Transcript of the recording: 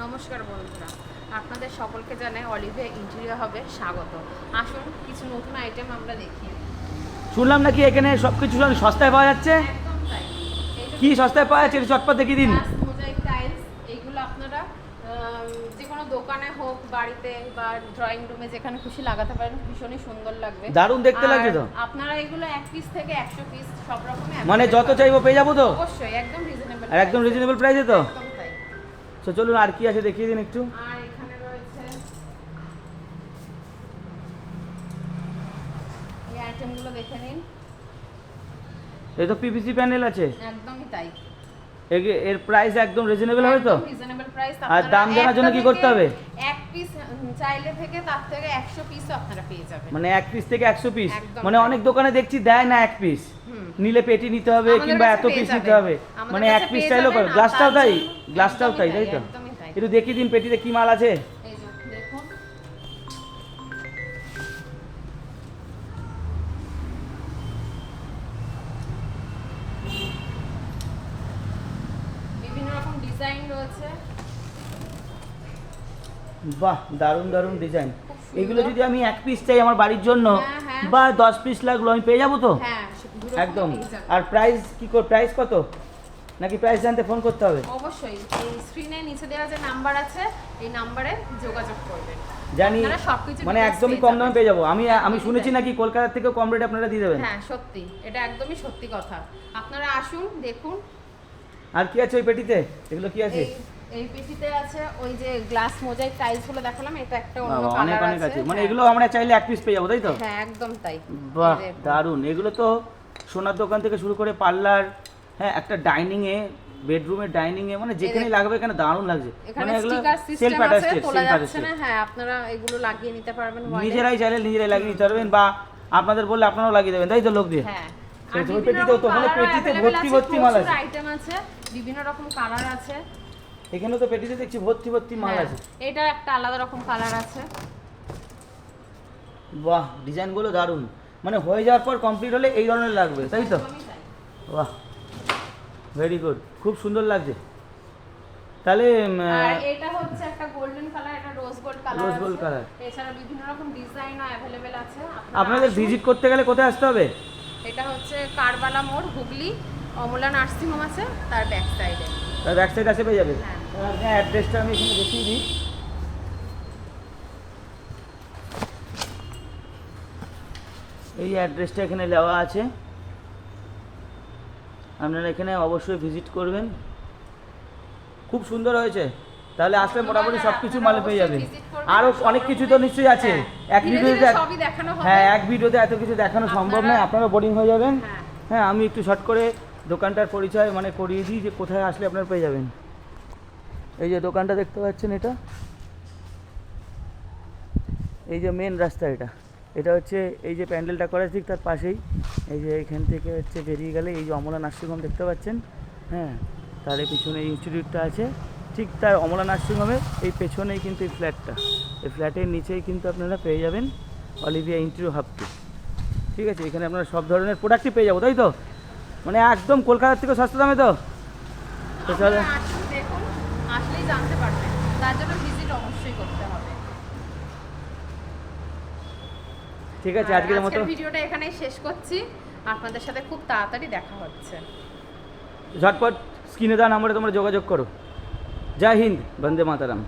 নমস্কার বন্ধুরা আপনাদের সকলকে জানাই অলিভিয়া ইন্টেরিয়র হবে স্বাগত। আসুন কিছু নতুন আইটেম আমরা দেখি। শুনলাম নাকি এখানে সব কিছু সস্তায় পাওয়া যাচ্ছে? কি সস্তায় পাওয়া যাচ্ছে? চটপট দেখিয়ে দিন। এইগুলো আপনারা যে কোনো দোকানে হোক বাড়িতে বা ড্রয়িং রুমে যেখানে খুশি লাগাতে পারেন ভীষণই সুন্দর লাগবে। দারুণ দেখতে লাগছে তো। আপনারা এগুলো এক পিস থেকে একশো পিস সব রকমের মানে যত। চাইব পেয়ে যাব তো? অবশ্যই একদম রিজনেবল আর একদম রিজনেবল প্রাইসে তো? তো চলুন আর কি আছে দেখিয়ে দিন একটু। এই তো পিভিসি প্যানেল আছে। একদমই তাই। এর প্রাইস একদম রিজনেবল হবে তো? রিজনেবল প্রাইস আর দাম জানার জন্য কি করতে হবে? এক পিস চাইলে থেকে তার থেকে 100 পিসও আপনারা পেয়ে যাবেন। মানে এক পিস থেকে একশো পিস মানে অনেক দোকানে দেখছি দেয় না এক পিস নিলে পেটি নিতে হবে কিংবা এত পিস নিতে হবে। মানে এক পিস চাইলেও গ্লাসটাও তাই গ্লাসটাও তাই তাই তো? একটু দেখিয়ে দিন পেটিতে কি মাল আছে। বিভিন্ন রকম ডিজাইন রয়েছে। বাহ দারুণ দারুণ ডিজাইন এগুলো যদি আমি এক পিস চাই আমার বাড়ির জন্য হ্যাঁ, হ্যাঁ। বা দশ পিস লাগল আমি পেয়ে যাব তো? হ্যাঁ একদম। আর প্রাইস কি করে প্রাইস কত? নাকি প্রাইস জানতে ফোন করতে হবে? অবশ্যই এই স্ক্রিনে নিচে দেওয়া যে নাম্বার আছে এই নাম্বারে যোগাযোগ করবেন। জানি মানে একদমই কম দামে পেয়ে যাব। আমি আমি শুনেছি নাকি কলকাতার থেকেও কম রেটে আপনারা দিয়ে দেবেন। হ্যাঁ সত্যি এটা একদমই সত্যি কথা। আপনারা আসুন দেখুন। আর কি আছে ওই পেটিতে? এগুলো কি আছে? এই এই পেটিতে আছে ওই যে গ্লাস মোজাইক টাইলসগুলো দেখালাম এটা একটা অন্য অনেক অনেক আছে। আছে। মানে হ্যাঁ। এগুলো আমরা চাইলে এক পিস পেয়ে যাব তাই তো? হ্যাঁ একদম তাই। বাহ এই এগুলো তো সোনার দোকান থেকে শুরু করে পার্লার হ্যাঁ একটা ডাইনিং এ বেডরুমের ডাইনিং এ মানে যেখানে লাগবে এখানে দারুণ লাগছে। এখানে মানে এগুলো স্টিকার সিস্টেম আছে তোলা যাচ্ছে না। হ্যাঁ আপনারা এগুলো লাগিয়ে নিতে পারবেন নিজেরাই চাইলে নিজেরাই লাগিয়ে নিতে পারবেন বা আপনাদের বললে আপনারাও লাগিয়ে দেবেন তাই তো লোক দিয়ে? হ্যাঁ। তো মানে পেটিতে ভর্তি ভর্তি মাল আছে। আইটেম আছে বিভিন্ন রকম কালার আছে। এখানে তো পেটিতে দেখছি ভর্তি ভর্তি মাল হ্যাঁ, আছে। এটা একটা আলাদা রকম কালার আছে। বাহ ডিজাইনগুলো দারুণ। মানে হয়ে যাওয়ার পর কমপ্লিট হলে এই ধরনের লাগবে তাই তো? বাহ ভেরি গুড খুব সুন্দর লাগছে। তাহলে এটা হচ্ছে একটা গোল্ডেন কালার এটা rose gold colour Rose gold colour। এছাড়া বিভিন্ন রকম ডিজাইন অ্যাভেলেবেল আছে আপনাদের ভিজিট করতে গেলে কোথায় আসতে হবে? এটা হচ্ছে কারবালা মোড় হুগলি অমলা নার্সিং হোম আছে তার ব্যাক সাইডে ব্যাক সাইড আসে পেয়ে যাবে। হ্যাঁ। হ্যাঁ অ্যাড্রেসটা আমি এখানে দেখিয়ে দিই। এই অ্যাড্রেসটা এখানে দেওয়া আছে। আপনারা এখানে অবশ্যই ভিজিট করবেন। খুব সুন্দর হয়েছে। তাহলে আসলে মোটামুটি সব কিছু মালে পেয়ে যাবে। আরও অনেক কিছু তো নিশ্চয়ই আছে। এক ভিডিওতে হ্যাঁ, হ্যাঁ এক ভিডিওতে এত কিছু দেখানো সম্ভব নয় আপনারা- আপনারা বোরিং হয়ে যাবেন। হ্যাঁ। হ্যাঁ আমি একটু শর্ট করে দোকানটার পরিচয় মানে করিয়ে দিই যে কোথায় আসলে আপনারা পেয়ে যাবেন। এই যে দোকানটা দেখতে পাচ্ছেন এটা? এই যে মেন রাস্তা এটা। এটা হচ্ছে এই যে প্যান্ডেলটা করা ঠিক তার পাশেই। এই যে এখান থেকে হচ্ছে বেরিয়ে গেলে এই যে অমলা নার্সিংহোম দেখতে পাচ্ছেন? হ্যাঁ তার এই পিছনে ইনস্টিটিউটটা আছে। ঠিক তার অমলা নার্সিংহোমের এই পেছনেই কিন্তু এই ফ্ল্যাটটা এই ফ্ল্যাটের নিচেই কিন্তু আপনারা পেয়ে যাবেন অলিভিয়া ইন্টারভিউ হাবটি ঠিক আছে, এখানে আপনারা সব ধরনের প্রোডাক্টই পেয়ে যাব, তাই তো? মানে একদম কলকাতার থেকে সস্তা দামে তো। চলো। আপনারা আসুন দেখুন আসলেই জানতে পারবেন। তার জন্য ভিজিট অবশ্যই করতে হবে। ঠিক আছে আজকের মতো। ভিডিওটা এখানেই শেষ করছি। আপনাদের সাথে খুব তাড়াতাড়ি দেখা হচ্ছে। ঝটপট স্ক্রিনে দেওয়া নাম্বারে তোমরা যোগাযোগ করো। জয় হিন্দ বন্দে মাতারাম।